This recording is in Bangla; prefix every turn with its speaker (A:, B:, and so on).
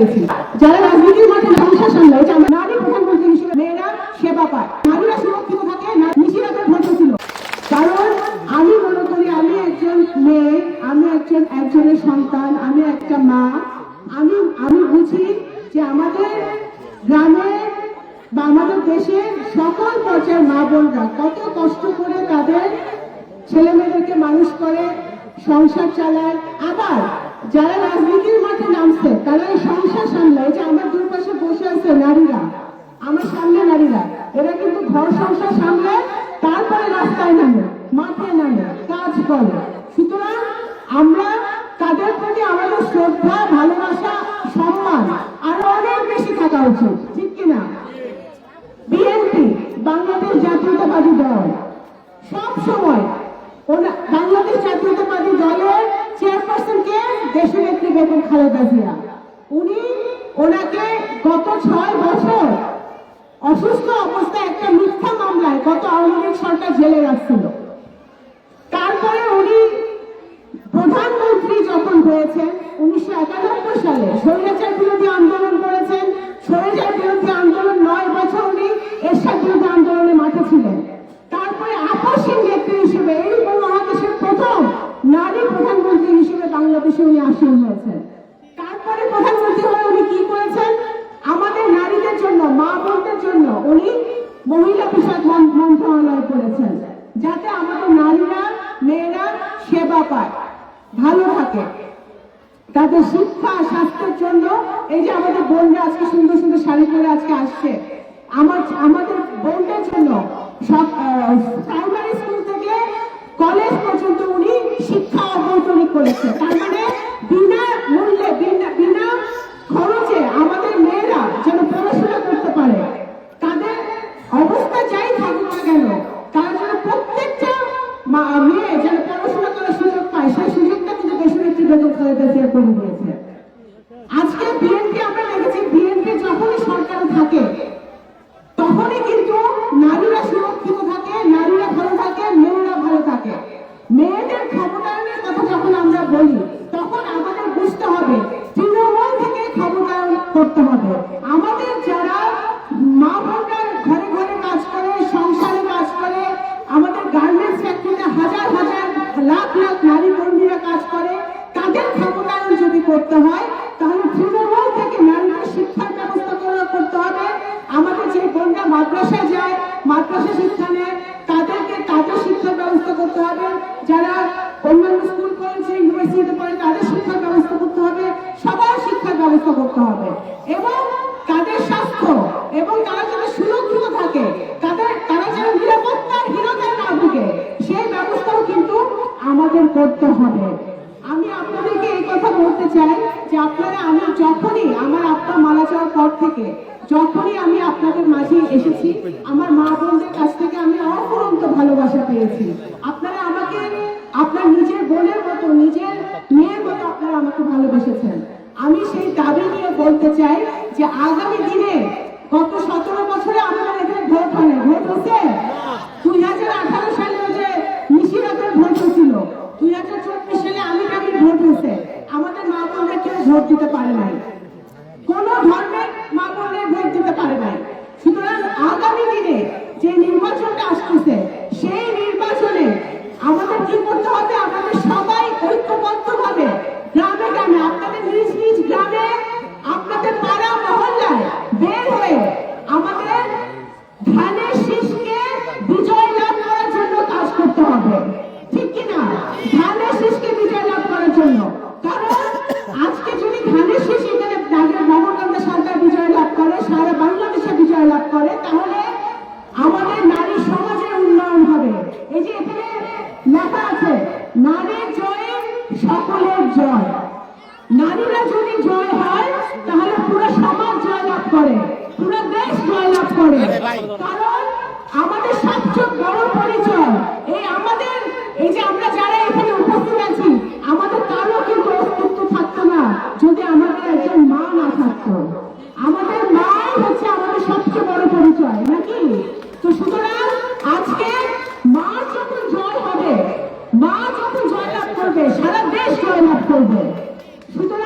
A: পেয়েছি যারা রাজনীতির মাঠে সামলায় আমরা নারী প্রধানমন্ত্রী হিসেবে মেয়েরা সেবা পায়। নারীরা সুরক্ষিত থাকে নিশিরাতের ভোট ছিল। কারণ আমি মনে করি আমি একজন মেয়ে, আমি একজন একজনের সন্তান, আমি একটা মা। আমি আমি বুঝি যে আমাদের গ্রামে বা আমাদের দেশের সকল পর্যায়ের মা বোনরা কত কষ্ট করে তাদের ছেলে মেয়েদেরকে মানুষ করে, সংসার চালায়। আবার যারা রাজনীতির মাঠে নামছে, তারা এই সংসার সামলায়। যে আমার দুই পাশে বসে আছে নারীরা, আমার সামনে নারীরা, এরা কিন্তু ঘর সংসার সামলায়, তারপরে রাস্তায় নামে, মাঠে নামে, কাজ করে। সুতরাং আমরা তাদের প্রতি আমাদের শ্রদ্ধা, ভালোবাসা, সম্মান আরও অনেক বেশি থাকা উচিত, ঠিক কিনা? বিএনপি, বাংলাদেশ জাতীয়তাবাদী দল, সব সময় ওনা- বাংলাদেশ জাতীয়তাবাদী দলের চেয়ারপারসন কে দেশনেত্রী বেগম খালেদা জিয়া। উনি ওনাকে গত ছয় বছর অসুস্থ অবস্থায় একটা মিথ্যা মামলায় গত আওয়ামী লীগ সরকার জেলে রাখছিল। তারপরে উনি প্রধানমন্ত্রী যখন হয়েছেন, উনিশশো একানব্বই সালে স্বৈরাচার বিরোধী আন্দোলন করেছেন। স্বৈরাচার বিরোধী আন্দোলন নয় বছর উনি এরশাদ বিরোধী আন্দোলনে মাঠে ছিলেন তারপরে আপসীন নেত্রী হিসেবে এই উপমহাদেশের প্রথম নারী প্রধানমন্ত্রী হিসেবে বাংলাদেশে উনি আসীন হয়েছেন তারপরে প্রধানমন্ত্রী হয়ে উনি কি করেছেন আমাদের নারীদের জন্য মা বোনদের জন্য উনি মহিলা বিষয়ক মন- মন্ত্রণালয় করেছেন যাতে আমাদের নারীরা মেয়েরা সেবা পায় ভালো থাকে। তাদের শিক্ষা স্বাস্থ্যের জন্য এই যে আমাদের বোনরা আজকে সুন্দর সুন্দর শাড়ি পরে আজকে আসছে। আমার আমাদের বোনদের জন্য সব প্রাইমারি স্কুল থেকে কলেজ পর্যন্ত উনি শিক্ষা অবৈতনিক করেছে তার মানে বিনা মূল্যে বিনা বিনা খরচে আমাদের মেয়েরা যেন পড়াশোনা করতে পারে তাদের অবস্থা যাই থাকুক না কেন তারা যেন প্রত্যেকটা মা- মেয়ে যেন পড়াশোনা করার সুযোগ পায় সেই সুযোগটা কিন্তু দেশনেত্রী বেগম খালেদা জিয়া করে দিয়েছে। আজকে বিএনপি আমরা দেখেছি, বিএনপি যখনই সরকারে থাকে, তখনই কিন্তু নারীরা সুরক্ষিত থাকে, নারীরা ভালো থাকে, মেয়েরা ভালো থাকে। মেয়েদের ক্ষমতায়নের কথা যখন আমরা বলি, তখন আমাদের বুঝতে হবে, তৃণমূল থেকে ক্ষমতায়ন করতে হবে। আমাদের যারা মা বোনরা ঘরে ঘরে কাজ করে, সংসারে কাজ করে, আমাদের গার্মেন্টস ফ্যাক্টরিতে হাজার হাজার লাখ লাখ নারী কর্মীরা কাজ করে তাদের ক্ষমতায়ন যদি করতে হয়, তাহলে তৃণমূল থেকে নারীদের শিক্ষার ব্যবস্থা করতে হবে। আমাদের যে বোনরা মাদ্রাসায় যায়, মাদ্রাসা শিক্ষা নেয় তাদেরকে তাদের শিক্ষার ব্যবস্থা করতে হবে। যারা অন্যান্য স্কুল কলেজে ইউনিভার্সিটিতে পড়ে তাদের শিক্ষার ব্যবস্থা করতে হবে সবার শিক্ষার ব্যবস্থা করতে হবে এবং তাদের স্বাস্থ্য এবং তারা যেন সুরক্ষিত থাকে তাদের তারা যেন নিরাপত্তার হীনতায় না ভুগে সেই ব্যবস্থাও কিন্তু আমাদের করতে হবে আমি আপনাদেরকে এই কথা বলতে চাই যে আপনারা, আমি যখনই আমার আত্মা মারা যাওয়ার পর থেকে, যখনই আমি আপনাদের মাঝে এসেছি, আমার মা বোনদের কাছ থেকে আমি অপরন্ত ভালোবাসা পেয়েছি। আপনারা আমাকে, আপনার নিজের বোনের মতো, নিজের মেয়ের মতো আপনারা আমাকে ভালোবেসেছেন। আমি সেই দাবি নিয়ে বলতে চাই যে আগামী দিনে গত সতেরো বছরে আপনার এখানে ভোট হয় ভোট হচ্ছে দুই হাজার আঠারো সালে ওই যে নিশিরাতের ভোট হয়েছিল দুই হাজার চব্বিশ সালে আমি আমি ভোট হয়েছে আমাদের মা বোনরা কেউ ভোট দিতে পারে নাই। কোন ধর্মের মা বোনের ভোট দিতে পারে নাই। সুতরাং আগামী দিনে যে নির্বাচনটা আসতেছে, সেই নির্বাচনে আমাদের কি করতে হবে? আমাদের সবাই ঐক্যবদ্ধ ভাবে গ্রামে গ্রামে, আপনাদের নিজ নিজ গ্রামে, আপনাদের পাড়া মহল্লায় বের হয়ে আমাদের ধানের শীষকে বিজয় লাভ করার জন্য কাজ করতে হবে ঠিক কিনা ধানের শীষকে বিজয় লাভ করার জন্য কারণ আজকে যদি ধানের শীষ এখানে নাগের নবকান্দা সরকার বিজয় লাভ করে সারা বাংলাদেশে বিজয় লাভ করে, তাহলে আমাদের নারী সমাজের উন্নয়ন হবে। এই যে এখানে লেখা আছে নারীর জয়ে সকলের জয়। নারীরা যদি জয় হয়, তাহলে পুরো সমাজ জয় লাভ করে, পুরো দেশ জয় লাভ করে। কারণ আমাদের সবচেয়ে বড় পরিচয়, এই আমাদের, এই যে আমরা যারা এখানে উপস্থিত আছি, আমাদের কারও কিন্তু অস্তিত্ব থাকতো না যদি আমাদের একজন মা না থাকতো আমাদের মাই হচ্ছে আমাদের সবচেয়ে বড় পরিচয় নাকি তো সুতরাং আজকে মা যখন জয় হবে মা যত জয়লাভ করবে সারা দেশ জয়লাভ করবে। সুতরাং